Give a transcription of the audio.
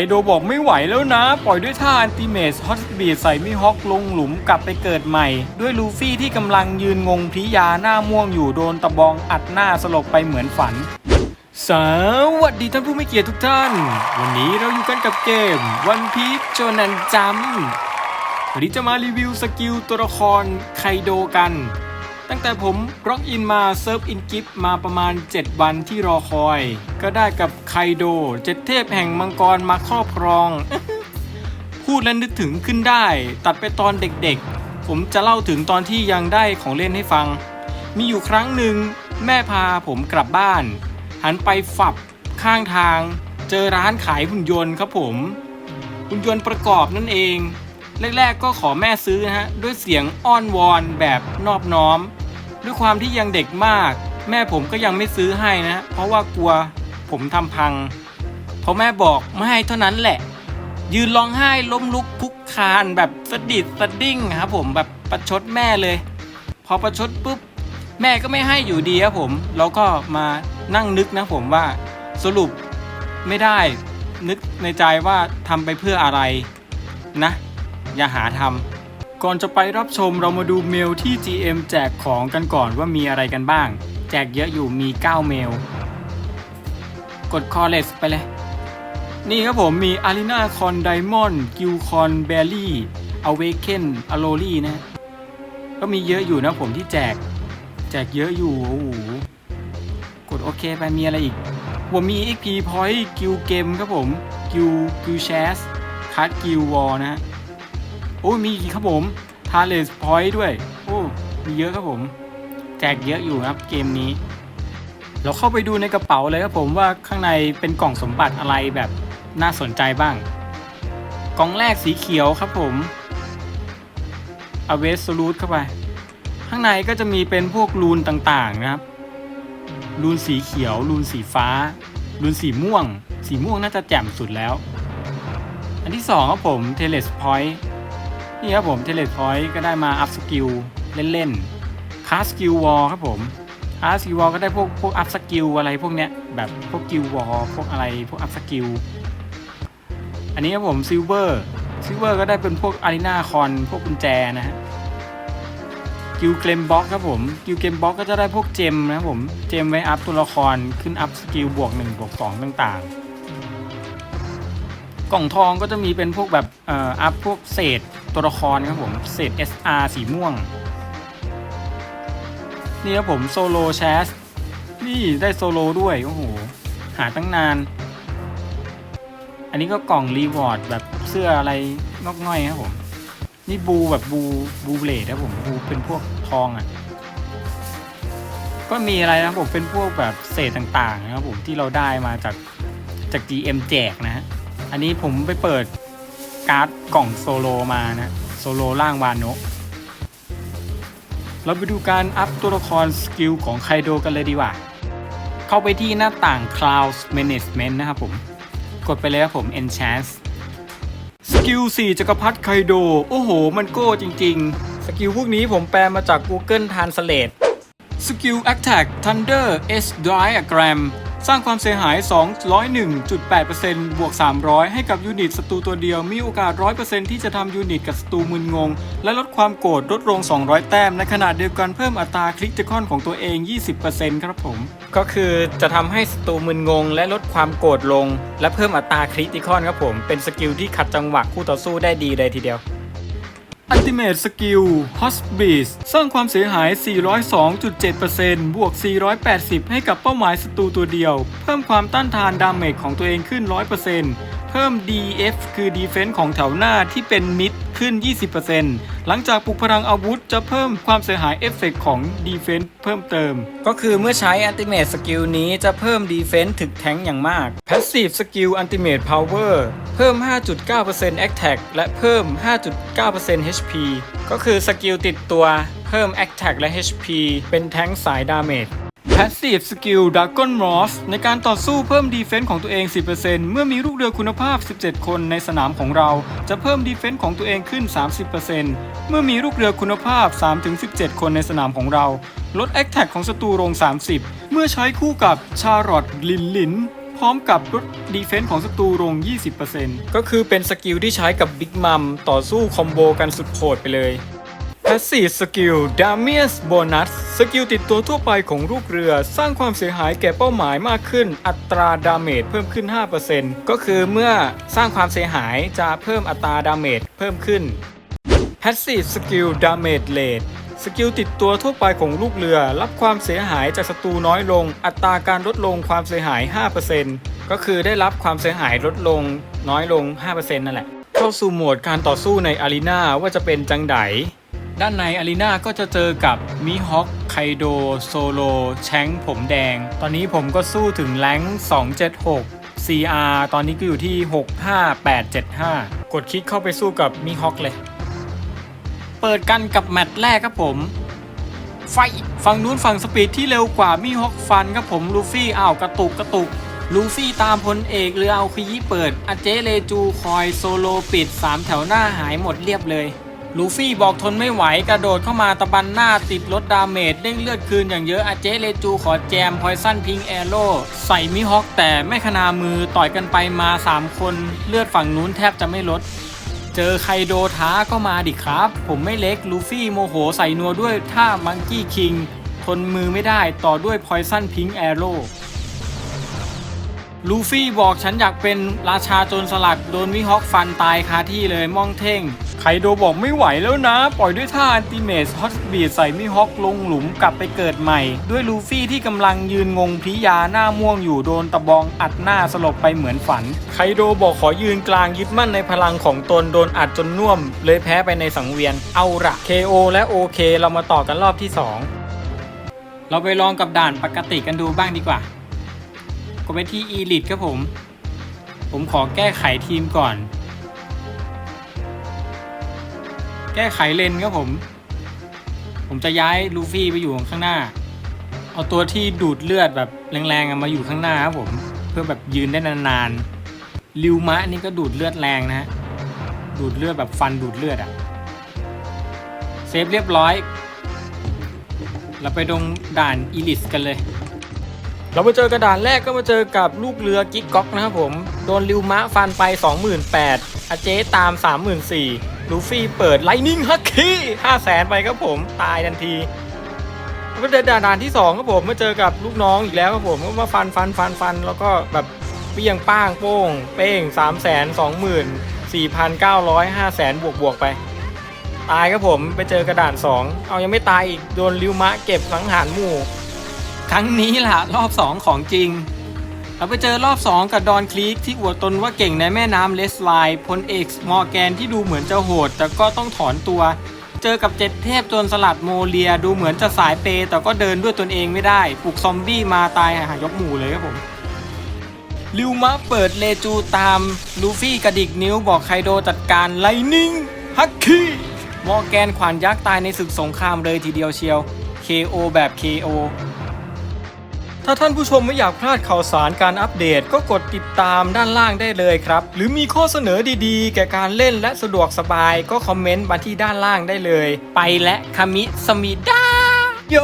คโดบอกไม่ไหวแล้วนะ ปล่อยด้วยท่าอันติเมสฮอตบีใส่มิฮอกลงหลุมกลับไปเกิดใหม่ ด้วยลูฟี่ที่กำลังยืนงงพิยาหน้าม่วงอยู่โดนตะบองอัดหน้าสลบไปเหมือนฝัน สวัสดีท่านผู้ไม่เกียรติทุกท่าน วันนี้เราอยู่กันกับเกมวันพีชโจนันจัมวันนี้จะมารีวิวสกิลตัวละครไคโดกัน ตั้งแต่ผมร็อกอินมาเซิร์ฟอินกิฟมาประมาณ 7 วันที่รอคอย ก็ได้กับไคโดเจ็ดเทพแห่งมังกรมาครอบครอง พูดแล้วนึกถึงขึ้นได้ ตัดไปตอนเด็กๆ ผมจะเล่าถึงตอนที่ยังได้ของเล่นให้ฟัง มีอยู่ครั้งหนึ่งแม่พาผมกลับบ้าน หันไปฝับข้างทาง เจอร้านขายหุ่นยนต์ครับผมหุ่นยนต์ประกอบนั่นเอง แรก ๆ ก็ขอแม่ซื้อนะฮะด้วยเสียงอ้อนวอนแบบนอบน้อม ด้วยความที่ยังเด็กมาก แม่ผมก็ยังไม่ซื้อให้นะเพราะว่ากลัวผมทำพังพอแม่บอกไม่ให้เท่านั้นแหละ ยืนร้องไห้ล้มลุกคุกคานแบบสะดิดสะดิ้งครับผมแบบประชดแม่เลย พอประชดปุ๊บแม่ก็ไม่ให้อยู่ดีครับผมเราก็มานั่งนึกนะผมว่าสรุปไม่ได้นึกในใจว่าทำไปเพื่ออะไรนะ อย่าหาทำก่อนจะไปรับชมเรามาดูเมลที่ GM แจกของกันก่อนว่ามีอะไรกันบ้าง แจกเยอะอยู่มี 9 เมล กด c o l l e s ไปเลย นี่ครับผมมี Arena Con Diamond g i l c o n Berry Awaken a l o l y นะ ก็มีเยอะอยู่นะผมที่แจก แจกเยอะอยู่โอ้โหกดโอเคไปมีอะไรอีกผมมี XP Point กิลเกมครับผมกิลกิลแชสคัดกิลวอลนะฮะ โอ้มีอีกครับผมทาเลสพอยต์ด้วย โอ้มีเยอะครับผม แจกเยอะอยู่ครับเกมนี้ เราเข้าไปดูในกระเป๋าเลยครับผมว่าข้างในเป็นกล่องสมบัติอะไรแบบน่าสนใจบ้าง กล่องแรกสีเขียวครับผมเอาเวสโซลูทเข้าไป ข้างในก็จะมีเป็นพวกรูนต่างๆนะครับ รูนสีเขียว รูนสีฟ้า รูนสีม่วง สีม่วงน่าจะแจ่มสุดแล้ว อันที่สองครับผมเทเลสพอยต์ นี่ครับผมเทเลสพอยต์ก็ได้มาอัพสกิลเล่นๆคาสกิลวอลครับผมคาสกิลวอลก็ได้พวกพวกอัพสกิลอะไรพวกเนี้ยแบบพวกกิลวอลพวกอะไรพวกอัพสกิลอันนี้ครับผมซิลเวอร์ซิลเวอร์ก็ได้เป็นพวกอารีนาคอนพวกกุญแจนะฮะกิลเกมบ็อกครับผมกิลเกมบ็อกก็จะได้พวกเจมนะครับผมเจมไว้อัพตัวละครขึ้นอัพสกิลบวก1บวก2ต่างๆ กล่องทองก็จะมีเป็นพวกแบบเอ่ออัพพวกเศษ ตัวละครครับผมเศษ SR สีม่วง นี่ครับผมโซโลแชสนี่ได้โซโลด้วย โอ้โห หาตั้งนาน อันนี้ก็กล่องรีวอร์ดแบบเสื้ออะไรงอกง่อยครับผม นี่บูแบบบูบูเบลดนะผมบูเป็นพวกทองอะ ก็มีอะไรนะผมเป็นพวกแบบเศษต่างๆนะครับผมที่เราได้มาจากจาก GM แจกนะฮะ อันนี้ผมไปเปิด การ์ดกล่องโซโลมานะโซโลล่างวานโนะเราไปดูการอัพตัวละครสกิลของไคโดกันเลยดีกว่า เข้าไปที่หน้าต่าง Cloud Management นะครับผม กดไปเลยครับผม Enchant สกิล4จักรพรรดิไคโด โอ้โห มันโก้จริง ๆ สกิลพวกนี้ผมแปลมาจาก Google Translate สกิล Attack Thunder S Diagram สร้างความเสียหาย 201.8%บวก 300 ให้กับยูนิตศัตรูตัวเดียว มีโอกาส 100%ที่จะทำยูนิตกับศัตรูมึนงง และลดความโกรธลดลง 200 แต้ม ในขณะเดียวกันเพิ่มอัตราคริติคอนของตัวเอง 20%ครับผม ก็คือจะทำให้ศัตรูมึนงง และลดความโกรธลง และเพิ่มอัตราคริติคอนครับผม เป็นสกิลที่ขัดจังหวะคู่ต่อสู้ได้ดีเลยทีเดียว Ultimate Skill Hospice สร้างความเสียหาย 402.7%บวก 480 ให้กับเป้าหมายศัตรูตัวเดียว เพิ่มความต้านทานดาเมจของตัวเองขึ้น 100% พิ่ม DF คือ Defense ของแถวหน้าที่เป็นมิดขึ้น 20%หลังจากปลุกพลังอาวุธจะเพิ่มความเสียหายเอฟเฟกของ Defense เพิ่มเติม ก็คือเมื่อใช้ Ultimate Skill นี้จะเพิ่ม Defense ถึกแทงอย่างมาก Passive Skill Ultimate Power เพิ่ม 5.9% Attack และเพิ่ม 5.9% HP ก็คือสกิลติดตัวเพิ่ม Attack และ HP เป็นแทงสายดาเมจ Passive Skill Dragon Moss ในการต่อสู้เพิ่ม Defense ของตัวเอง 10%เมื่อมีลูกเรือคุณภาพ 17 คนในสนามของเรา จะเพิ่ม Defense ของตัวเองขึ้น 30%เมื่อมีลูกเรือคุณภาพ 3-17 คนในสนามของเรา ลด Attack ของศัตรูลง 30 เมื่อใช้คู่กับชาร์ลอตลินลินพร้อมกับลดดีเฟนส์ของศัตรูลง 20%ก็คือเป็นสกิลที่ใช้กับบิ๊กมัมต่อสู้คอมโบกันสุดโหดไปเลย Passive Skill Damius Bonus สกิลติดตัวทั่วไปของลูกเรือ สร้างความเสียหายแก่เป้าหมายมากขึ้น อัตราดาเมจเพิ่มขึ้น 5%ก็คือเมื่อสร้างความเสียหายจะเพิ่มอัตราดาเมจเพิ่มขึ้น Passive Skill Damage Rate สกิลติดตัวทั่วไปของลูกเรือ รับความเสียหายจากศัตรูน้อยลง อัตราการลดลงความเสียหาย 5%ก็คือได้รับความเสียหายลดลงน้อยลง 5%นั่นแหละ เข้าสู่โหมดการต่อสู้ในอารีนาว่าจะเป็นจังได ด้านในอารีนาก็จะเจอกับมิฮอกไคโดโซโลแชงผมแดง ตอนนี้ผมก็สู้ถึงแรง276 CR ตอนนี้ก็อยู่ที่ 65875 กดคลิกเข้าไปสู้กับมิฮอกเลย เปิดกันกับแมตช์แรกครับผม ไฟฝั่งนู้นฝั่งสปีดที่เร็วกว่ามีฮอกฟันครับผมลูฟี่อ้าวกระตุกกระตุกลูฟี่ตามพลเอกเรือเอาคียิเปิดอาเจเลจูคอยโซโลปิด 3 แถวหน้าหายหมดเรียบเลย ลูฟี่บอกทนไม่ไหวกระโดดเข้ามาตะบันหน้าติดลดดาเมจเด้งเลือดคืนอย่างเยอะอาเจเลจูขอแจมพอยสั้นพิงแอโร่ใส่มิฮอกแต่ไม่ขนามือต่อยกันไปมา 3 คน เลือดฝั่งนู้นแทบจะไม่ลด เจอไคโดท้าก็มาดิครับ ผมไม่เล็กลูฟี่โมโหใส่นัวด้วยท่ามังกี้คิง ทนมือไม่ได้ต่อด้วยพอยซันพิงแอโร่ ลูฟี่บอกฉันอยากเป็นราชาโจรสลัดโดนวิฮอกฟันตายคาที่เลยม่องเท่ง ไคโดบอกไม่ไหวแล้วนะ ปล่อยด้วยท่าอันติเมสฮอตบีดใส่มิฮอกลงหลุมกลับไปเกิดใหม่ ด้วยลูฟี่ที่กำลังยืนงงพิยาหน้าม่วงอยู่โดนตะบองอัดหน้าสลบไปเหมือนฝัน ไคโดบอกขอยืนกลางยึดมั่นในพลังของตนโดนอัดจนน่วม เลยแพ้ไปในสังเวียนเอาละ KO และ OK เรามาต่อกันรอบที่ 2 เราไปลองกับด่านปกติกันดูบ้างดีกว่า ก็ไปที่ Elite ครับผม ผมขอแก้ไขทีมก่อน แก้ไขเลนครับผม ผมจะย้ายลูฟี่ไปอยู่ข้างหน้า เอาตัวที่ดูดเลือดแบบแรงๆมาอยู่ข้างหน้าครับผม เพื่อแบบยืนได้นานๆ ลิวมะนี่ก็ดูดเลือดแรงนะฮะ ดูดเลือดแบบฟันดูดเลือดอะเซฟเรียบร้อย เราไปตรงด่านอีลิสกันเลย เรามาเจอกระดานแรกก็มาเจอกับลูกเรือกิ๊กก๊อกนะครับผม โดนลิวมะฟันไป 28,000อาเจตาม 34,000ลูฟี่เปิดไลนิ่งฮักกี้500,000ไปครับผมตายทันทีแล้วก็เจอด่านที่2ครับผมมาเจอกับลูกน้องอีกแล้วครับผมก็มาฟันฟันฟันฟันแล้วก็แบบเปี้ยงป้างโป้ง เป้ง3 2 0 0 0 4,900 500,000บวกบวกไป ตายครับผมไปเจอกระดาน2เอายังไม่ตายอีกโดนลิวมะเก็บสังหารหมู่ รั้งนี้ล่ะรอบ 2 ของจริง เราไปเจอรอบ 2 กับดอนคลีกที่อวดตนว่าเก่งในแม่น้ำเลสไลน์พลเอกมอร์แกนที่ดูเหมือนจะโหด แต่ก็ต้องถอนตัว เจอกับเจ็ดเทพจนสลัดโมเลียดูเหมือนจะสายเปย์แต่ก็เดินด้วยตนเองไม่ได้ปลุกซอมบี้มาตายหายกหมู่เลยครับผมลิวมะเปิดเลจูตามลูฟี่กระดิกนิ้วบอกไคโดจัดการไลนิ่งฮักกี้มอร์แกนขวานยักษ์ตายในศึกสงครามเลยทีเดียวเชียว KO แบบ KO ถ้าท่านผู้ชมไม่อยากพลาดข่าวสารการอัปเดตก็กดติดตามด้านล่างได้เลยครับ หรือมีข้อเสนอดีๆ แก่การเล่นและสะดวกสบายก็คอมเมนต์มาที่ด้านล่างได้เลย ไปและคามิสมิดาโย